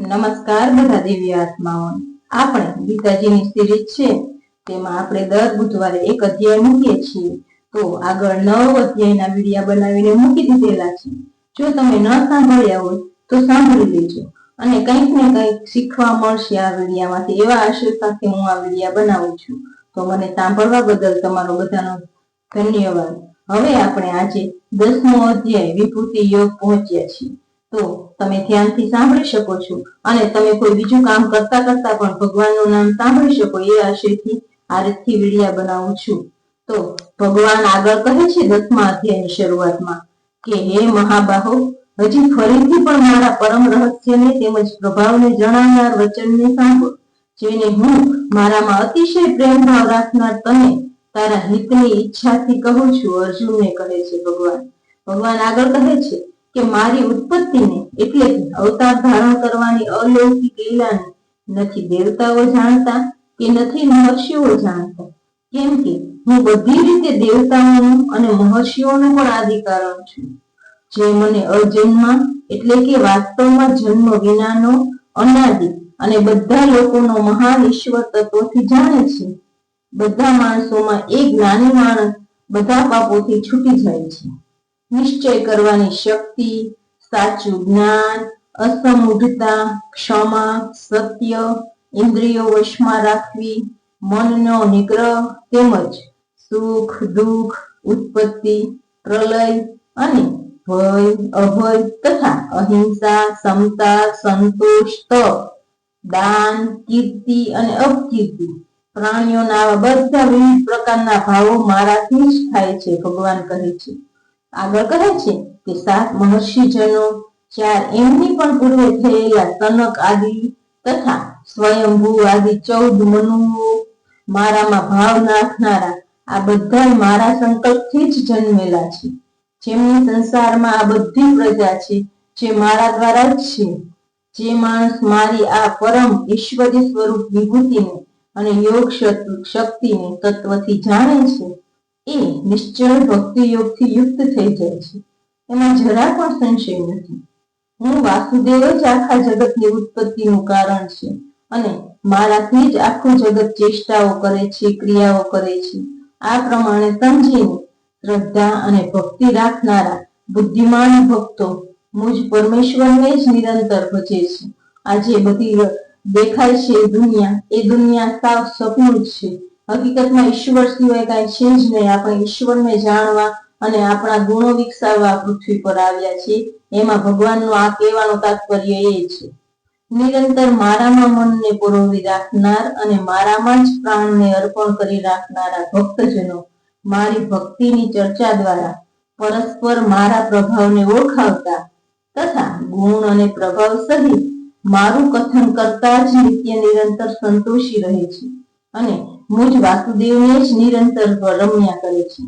નમસ્કાર બધા દેવી આત્માઓ. આપણે ગીતાજીની સિરીઝ છે, તેમાં આપણે દર બુધવારે એક અધ્યાય મૂકીએ છીએ. તો આગળ નવ અધ્યાયના વિડિયા બનાવીને મૂકી દીધેલા છે. જો તમે ન સાંભળ્યા હોય, તો સાંભળી લેજો. અને કંઈક ને કંઈક શીખવા મળશે આ વિડિયામાંથી, એવા આશય સાથે હું આ વિડિયા બનાવું છું. તો મને સાંભળવા બદલ તમારો બધાનો ધન્યવાદ. હવે આપણે આજે દસમો અધ્યાય, વિભૂતિ યોગ પહોંચ્યા છીએ. તો તમે ધ્યાનથી સાંભળી શકો છો અને તમે કોઈ બીજું કામ કરતા કરતા પણ ભગવાનનું નામ સાંભળી શકો એ આશયથી આ રીતથી વિડિયા બનાવું છું. તો ભગવાન આગળ કહે છે દસમા અધ્યાયની શરૂઆતમાં કે, હે મહાબાહો, હજી ફરીથી પણ મારા પરમ રહસ્યને તેમજ પ્રભાવને જણાવનાર વચનને સાંભળો, જેને હું મારામાં અતિશય પ્રેમ રાખનાર તને તારા હિતની ઈચ્છાથી કહું છું. અર્જુનને કહે છે ભગવાન. ભગવાન આગળ કહે છે કે મારી ઉત્પત્તિને એટલે કે અવતાર ધારણ કરવાની અલૌકિક લીલાને નથી દેવતાઓ જાણતા કે નથી મહર્ષિઓ જાણતા. કેમ કે હું બધી રીતે દેવતાઓનું અને મહર્ષિઓનું પણ આદિ છું. જે મને અજન્મ એટલે કે વાસ્તવમાં જન્મ વિનાનો અનાદિ અને બધા લોકોનો મહાન ઈશ્વર તત્વથી જાણે છે. બધા માણસોમાં એક જ્ઞાની માણસ બધા પાપોથી છૂટી જાય છે. નિશ્ચય કરવાની શક્તિ, સાચું જ્ઞાન અસમૂઢતા ક્ષમા, સત્ય, ઇન્દ્રિયો વશમાં રાખવી, મનનો નિગ્રહ તેમજ સુખ, દુઃખ, ઉત્પત્તિ, પ્રલય અને ભય, અભય તથા અહિંસા, સમતા, સંતોષ, તપ, દાન, કીર્તિ અને અપકીર્તિ પ્રાણીઓના બધા વિવિધ પ્રકારના ભાવો મારાથી જ થાય છે, ભગવાન કહે છે. આગળ કહે છે કે સાત મહર્ષિજનો ચાર એમની પણ પૂર્વે થયેલા તનક આદિ તથા સ્વયંભૂ આદિ ચૌદ મનુઓ મારામાં ભાવ નાખનારા આ બધા મારા સંકલ્પથી જ જન્મેલા છે. જેમની સંસારમાં આ બધી પ્રજા છે જે મારા દ્વારા જ છે. જે માણસ મારી આ પરમ ઈશ્વરી સ્વરૂપ વિભૂતિને અને યોગ શક્તિને તત્વથી જાણે છે. એ નિશ્ચળ ભક્તિ યોગથી યુક્ત થઈ જાય છે. એમાં જરા પણ સંશય નથી. હું વાસુદેવ જ આખા જગતની ઉત્પત્તિનું કારણ છે અને મારાથી જ આખું જગત ચેષ્ટાઓ કરે છે, ક્રિયાઓ કરે છે. આ પ્રમાણે સમજીને શ્રદ્ધા અને ભક્તિ રાખનારા બુદ્ધિમાન ભક્તો મુજ પરમેશ્વરને જ નિરંતર ભજે છે. આજે બધી દેખાય છે દુનિયા, એ દુનિયા સાવ સપનું જ છે. હકીકતમાં ઈશ્વર સિવાય કાંઈ છે જ નહીં. આપણે ઈશ્વરને જાણવા અને આપણા ગુણો વિકસાવવા પૃથ્વી પર આવ્યા છીએ. એમાં ભગવાનનો આ કહેવાનું તાત્પર્ય એ છે. નિરંતર મારામાં મનને પરોવી રાખનાર અને મારામાં જ પ્રાણને અર્પણ કરી રાખનારા ભક્તજનો મારી ભક્તિની ચર્ચા દ્વારા પરસ્પર મારા પ્રભાવને ઓળખાવતા તથા ગુણ અને પ્રભાવ સહિત મારું કથન કરતા જ નિત્ય નિરંતર સંતોષી રહે છે. અને મુજ વાસુદેવને જ નિરંતર રમ્યા કરે છે.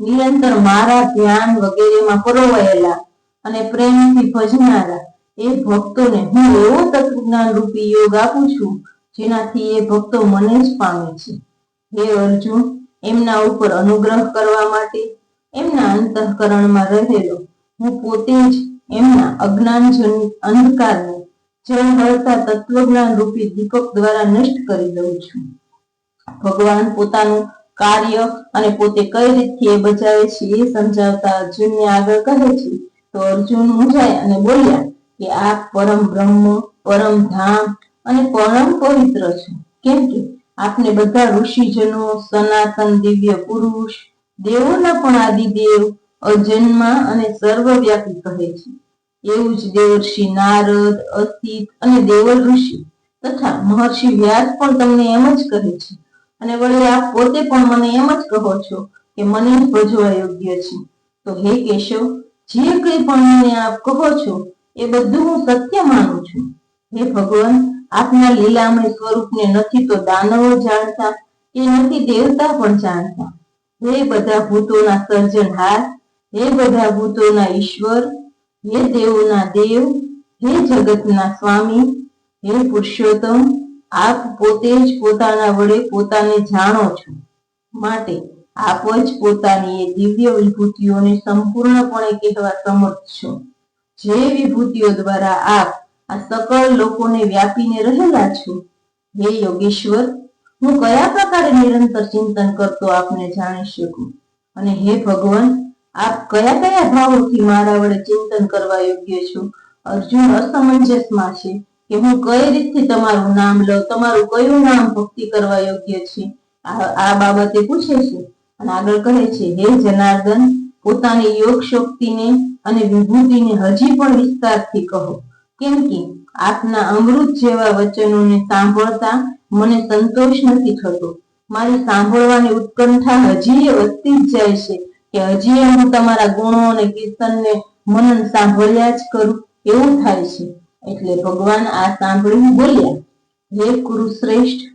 નિરંતર મારા ધ્યાન વગેરેમાં પરોવાયેલા અને પ્રેમથી ભજનારા એ ભક્તોને હું એવો તત્વજ્ઞાન રૂપી યોગ આપું છું, જેનાથી એ ભક્તો મને જ પામે છે. હે અર્જુન, એમના ઉપર અનુગ્રહ કરવા માટે, એમના અંતઃકરણમાં રહેલો, હું પોતે જ એમના અજ્ઞાન અંધકારને જળ હળતા તત્વજ્ઞાન રૂપી દીપક દ્વારા નષ્ટ કરી દઉં છું. ભગવાન પોતાનું કાર્ય અને પોતે કઈ રીતથી એ બજાવે છે એ સમજાવતા અર્જુનને આગળ કહે છે. તો અર્જુન મૂંઝાય અને બોલ્યા કે આ પરમ બ્રહ્મ, પરમ ધામ અને પરમ પવિત્ર છે. કેમ કે આપને બધા ઋષિજનો, સનાતન દિવ્ય પુરુષ, દેવોના પણ આદિદેવ, અજન્મા અને સર્વવ્યાપી કહે છે. એવું જ દેવર્ષિ નારદ અસિત અને દેવલ ઋષિ તથા મહર્ષિ વ્યાસ પણ તમને એમ જ કહે છે. અને વળી આપ પોતે પણ મને એમ જ કહો છો કે મને જ ભજવા છે. તો હે કેશવ, જે કંઈ પણ મને આપ કહો છો, એ બધું હું સત્ય માનું છું. હે ભગવાન, આપના લીલામય સ્વરૂપને નથી તો દાનવો જાણતા કે નથી દેવતા પણ જાણતા. હે બધા ભૂતોના સર્જનહાર હે બધા ભૂતોના ઈશ્વર, હે દેવોના દેવ, હે જગતના સ્વામી, હે પુરુષોત્તમ આપ પોતે જ પોતાના વડે પોતાને જાણો છો. માટે આપ જ પોતાની એ દિવ્ય વિભૂતિઓને સંપૂર્ણપણે કહેવા સમર્થ છો. જે વિભૂતિઓ દ્વારા આપ આ સકળ લોકોને વ્યાપીને રહેલા છો, હે યોગેશ્વર, હું કયા પ્રકારે નિરંતર ચિંતન કરતો આપને જાણી શકું? અને હે ભગવાન, આપ કયા કયા ભાવોથી મારા વડે ચિંતન કરવા યોગ્ય છો? અર્જુન અસમંજસમાં છે. કે હું કઈ રીતથી તમારું નામ લઉં? તમારું કયું નામ ભક્તિ કરવા યોગ્ય છે? આ બાબતે પૂછે છે અને આગળ કહે છે, હે જનાર્દન, પોતાની યોગ શક્તિને અને વિભૂતિને હજી પણ વિસ્તારથી કહો. કેમ કે આપના અમૃત જેવા વચનોને સાંભળતા મને સંતોષ નથી થતો. મારી સાંભળવાની ઉત્કંઠા હજી વધતી જ જાય છે કે હજી હું તમારા ગુણો અને કીર્તનને મનન સાંભળ્યા જ કરું, એવું થાય છે. એટલે ભગવાન આ સાંભળીને બોલ્યા, હે કુરુશ્રેષ્ઠ,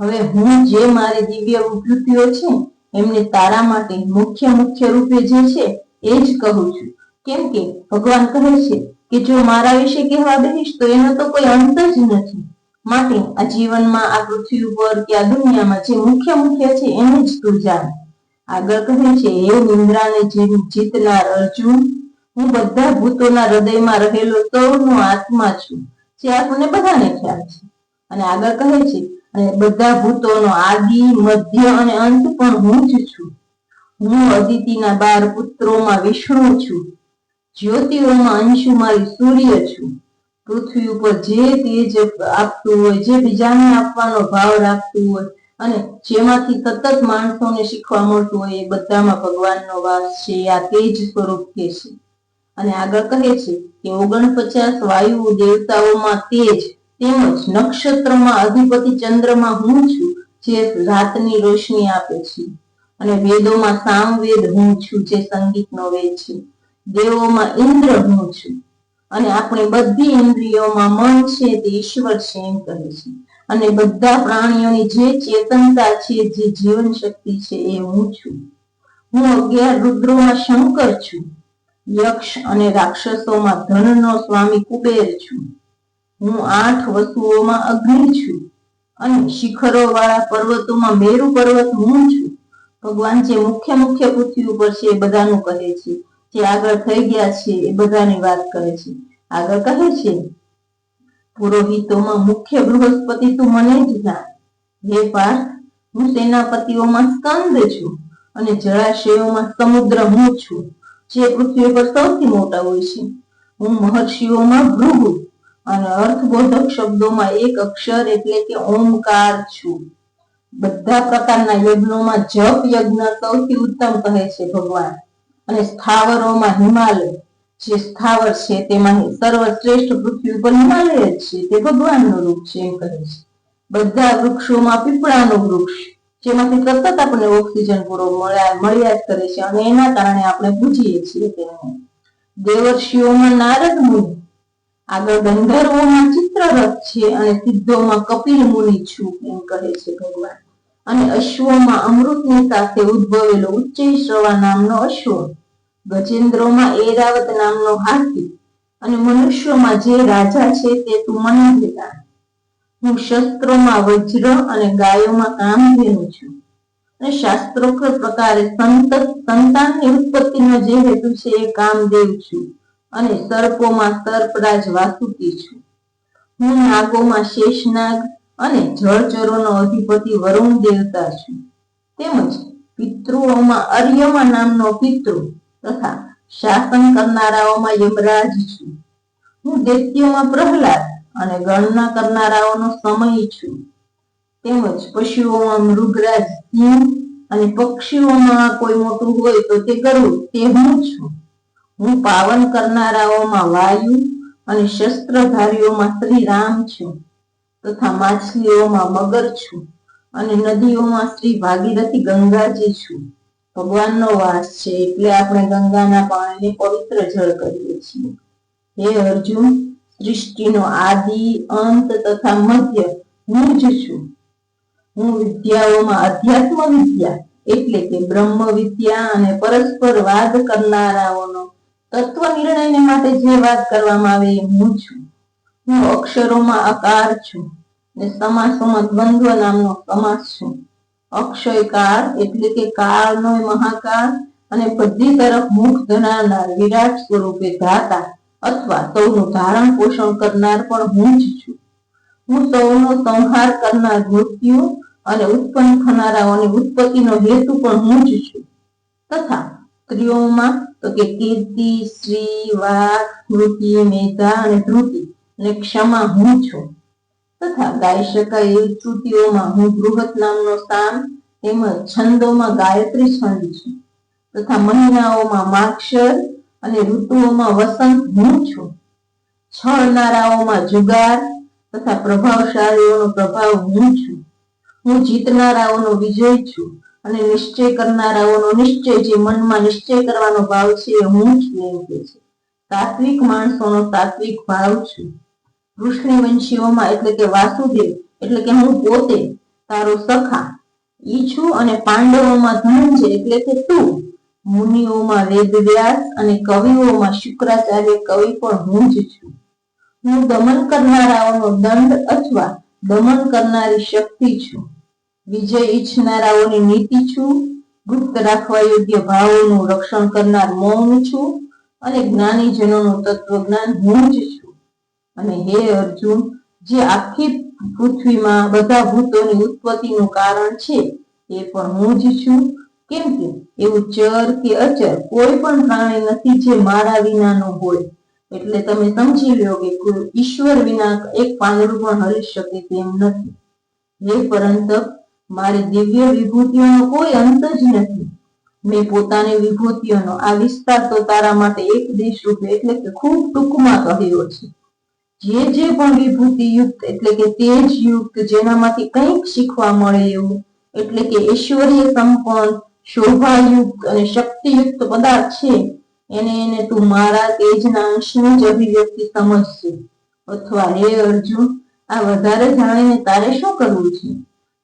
હવે હું જે મારી દિવ્ય ઉપલબ્ધિઓ છે, એમને તારા માટે મુખ્ય મુખ્ય રૂપે જે છે, એ જ કહું છું. કેમ કે ભગવાન કહે છે કે જો મારા વિશે કહેવા બેહીશ તો એનો તો કોઈ અંત જ નથી. માટે આ જીવનમાં આ પૃથ્વી ઉપર કે આ દુનિયામાં જે મુખ્ય મુખ્ય છે, એને જ તું જાણ. આગળ કહે છે, હે નિંદ્રાને જીત- જીતનાર અર્જુન હું બધા ભૂતોના હૃદયમાં રહેલો સૌનો આત્મા છું, જે આપણને બધાને ખ્યાલ છે. અને આગળ કહે છે, અને બધા ભૂતોનો આદિ, મધ્ય અને અંત પણ હું જ છું. હું અદિતિના બાર પુત્રોમાં વિષ્ણુ છું. જ્યોતિઓમાં અંશુ મારી સૂર્ય છું. પૃથ્વી ઉપર જે તેજ આપતું હોય, જે બીજાને આપવાનો ભાવ રાખતું હોય અને જેમાંથી સતત માણસોને શીખવા મળતું હોય, એ બધામાં ભગવાનનો વાસ છે. આ તેજ સ્વરૂપ કે છે. અને આગળ કહે છે કે ઓગણપચાસ વાયુ દેવતાઓમાં તેજ તેમજ નક્ષત્રમાં અધિપતિ ચંદ્રમાં હું છું, જે રાતની રોશની આપે છે. અને વેદોમાં સામવેદ હું છું, જે સંગીતનો વેદ છે. દેવોમાં ઇન્દ્ર હું છું. અને આપણી બધી ઇન્દ્રિયોમાં મન છે તે ઈશ્વર છે એમ કહે છે. અને બધા પ્રાણીઓની જે ચેતનતા છે, જે જીવન શક્તિ છે એ હું છું. હું અગિયાર રુદ્રોમાં શંકર છું. યક્ષ અને રાક્ષસોમાં ધનનો સ્વામી કુબેર છું. હું આઠ વસ્તુઓમાં અગ્નિ છું અને શિખરો વાળા પર્વતોમાં મેરુ પર્વત હું છું. ભગવાન જે મુખ્ય મુખ્ય પૃથ્વી ઉપર છે એ બધાનું કહે છે. જે આગળ થઈ ગયા છે એ બધાની વાત કરે છે. આગળ કહે છે, પુરોહિતોમાં મુખ્ય બૃહસ્પતિ તું મને જ જાણ. હે પાર્થ, હું સેનાપતિઓમાં સ્કંદ છું અને જળાશયોમાં સમુદ્ર હું છું. જે પૃથ્વી પર સૌથી મોટા હોય છે. હું મહર્ષિઓમાં ભૃગુ અને અર્થબોધક શબ્દોમાં એક અક્ષર એટલે કે ઓમકાર છું. બધા પ્રકારના યજ્ઞોમાં જપ યજ્ઞ સૌથી ઉત્તમ કહે છે ભગવાન. અને સ્થાવરોમાં હિમાલય. જે સ્થાવર છે તેમાં સર્વશ્રેષ્ઠ પૃથ્વી ઉપર હિમાલય જ છે. તે ભગવાનનું રૂપ છે એમ કહે છે. બધા વૃક્ષોમાં પીપળાનું વૃક્ષ. જેમાંથી સતત આપણને ઓક્સિજન પૂરો મળ્યા મળ્યા જ કરે છે અને એના કારણે આપણે પૂજીએ છીએ તેને. દેવર્ષિઓમાં નારદ મુનિ, આગળ ગંધર્વોમાં ચિત્રરથ છે અને સિદ્ધોમાં કપિલ મુનિ છું એમ કહે છે ભગવાન. અને અશ્વોમાં અમૃતની સાથે ઉદ્ભવેલો ઉચ્ચૈ શ્રવા નામનો અશ્વ, ગજેન્દ્રોમાં એરાવત નામનો હાથી અને મનુષ્યોમાં જે રાજા છે તે તું મને જાણ હું શસ્ત્રોમાં વજ્ર અને ગાયોમાં કામધેનુ છું. અને શાસ્ત્રોક્ત પ્રકારે સંત, સંતાનની ઉત્પત્તિનો જે હેતુ છે એ કામદેવ છું અને સર્પોમાં સર્પરાજ વાસુકી છું. હું નાગોમાં શેષનાગ અને જળચરોનો અધિપતિ વરુણ દેવતા છું. તેમજ પિતૃઓમાં અર્યમા નામનો પિતૃ તથા શાસન કરનારાઓમાં યમરાજ છું. હું દૈત્યોમાં પ્રહલાદ અને ગણના કરનારાઓનો સમય છું. તેમજ પશુઓમાં મૃગરાજ સિંહ અને પક્ષીઓમાં કોઈ મોટું હોય તો તે ગરુડ, તે હું છું. હું પાવન કરનારાઓમાં વાયુ અને શસ્ત્રધારીઓમાં શ્રી રામ છું તથા માછલીઓમાં મગર છું અને નદીઓમાં શ્રી ભાગીરથી ગંગાજી છું. ભગવાનનો વાસ છે એટલે આપણે ગંગાના પાણીને પવિત્ર જળ કરીએ છીએ. હે અર્જુન સૃષ્ટિનો આદિ, અંત તથા મધ્ય હું જ છું. હું વિદ્યાઓમાં અધ્યાત્મ વિદ્યા એટલે કે બ્રહ્મ વિદ્યા અને પરસ્પર વાદ કરનારાઓનો તત્વ નિર્ણયને માટે જે વાત કરવામાં આવે એ હું છું. હું અક્ષરોમાં અકાર છું ને સમાસોમાં દ્વંદ્વ નામનો સમાસ છું. અક્ષય કાળ એટલે કે કાળનો મહાકાળ અને બધી તરફ મુખ ધરાવનાર વિરાટ સ્વરૂપે ધાતા અથવા સૌનું ધારણ પોષણ કરનાર પણ હું જ છું. હું સૌનો સંહાર કરનાર મૃત્યુ અને ઉત્પન્ન થનારાઓની ઉત્પત્તિનો હેતુ પણ હું જ છું. તથા સ્ત્રીઓમાં, તો કે કીર્તિ શ્રી વાક સ્મૃતિ મેધા અને ધૃતિ અને ક્ષમા હું છું. તથા ગાઈ શકાય એવી શ્રુતિઓમાં હું બૃહત નામનો સામ તેમજ છંદોમાં ગાયત્રી છંદ છું. તથા મહિનાઓમાં માક્ષર અને ઋતુઓમાં વસંત હું છું. છળનારાઓમાં જુગાર તથા પ્રભાવશાળીઓનો પ્રભાવ હું છું. હું જીતનારાઓનો વિજય છું અને નિશ્ચય કરનારાઓનો નિશ્ચય જે મનમાં નિશ્ચય કરવાનો ભાવ છે એ હું છું એમ કે છે. તાત્વિક માણસોનો તાત્વિક ભાવ છું. કૃષ્ણ વંશીઓમાં એટલે કે વાસુદેવ, એટલે કે હું પોતે, તારો સખા ઈ છું અને પાંડવોમાં ધનંજય એટલે કે તું. મુનિઓમાં વેદવ્યાસ અને કવિઓમાં શુક્રાચાર્ય કવિ પણ હું જ છું. હું દમન કરનારાઓનો દંડ અથવા દમન કરનારી શક્તિ છું. વિજય ઈચ્છનારાઓની નીતિ છું. ગુપ્ત રાખવા યોગ્ય ભાવોનું રક્ષણ કરનાર મૌન છું. અને જ્ઞાનીજનોનું તત્વજ્ઞાન હું જ છું. અને હે અર્જુન, જે આખી પૃથ્વીમાં બધા ભૂતોની ઉત્પત્તિનું કારણ છે, એ પણ હું જ છું. કેમ કે એવું ચર કે અચર કોઈ પણ પ્રાણી નથી જે મારા વિનાનો હોય. એટલે તમે સમજી લો કે ઈશ્વર વિના એક પાંદડું પણ હલી શકે તેમ નથી. હે પરંતુ મારી દિવ્ય વિભૂતિઓનો કોઈ અંત જ નથી. મેં પોતાની વિભૂતિઓનો આ વિસ્તાર તો તારા માટે એક દેશ રૂપે એટલે કે ખૂબ ટૂંકમાં કહ્યો છે. જે જે પણ વિભૂતિ યુક્ત એટલે કે તેજ યુક્ત જેનામાંથી કંઈક શીખવા મળે એવું, એટલે કે ઈશ્વરીય સંપન્ન શોભાયુક્ત અને શક્તિયુક્ત પદાર્થ છે. એને એને તું મારા તેજના અંશની જ અભિવ્યક્તિ સમજશે. અથવા હે અર્જુન, આ વધારે જાણીને તારે શું કરવું છે?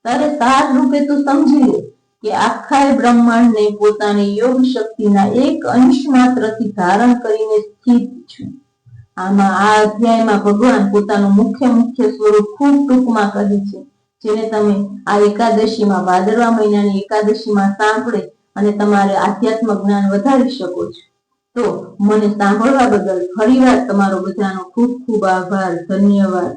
તારે સાર રૂપે તું સમજી લે કે આખા બ્રહ્માંડને પોતાની યોગ શક્તિના એક અંશ માત્રથી ધારણ કરીને સ્થિત છું. આમાં આ અધ્યાયમાં ભગવાન પોતાનું મુખ્ય મુખ્ય સ્વરૂપ ખૂબ ટૂંકમાં કહે છે. જેને તમે આ એકાદશીમાં ભાદરવા મહિનાની એકાદશીમાં સાંભળે અને તમારે આધ્યાત્મ જ્ઞાન વધારી શકો છો. તો મને સાંભળવા બદલ ફરીવાર તમારો બધાનો ખૂબ ખૂબ આભાર, ધન્યવાદ.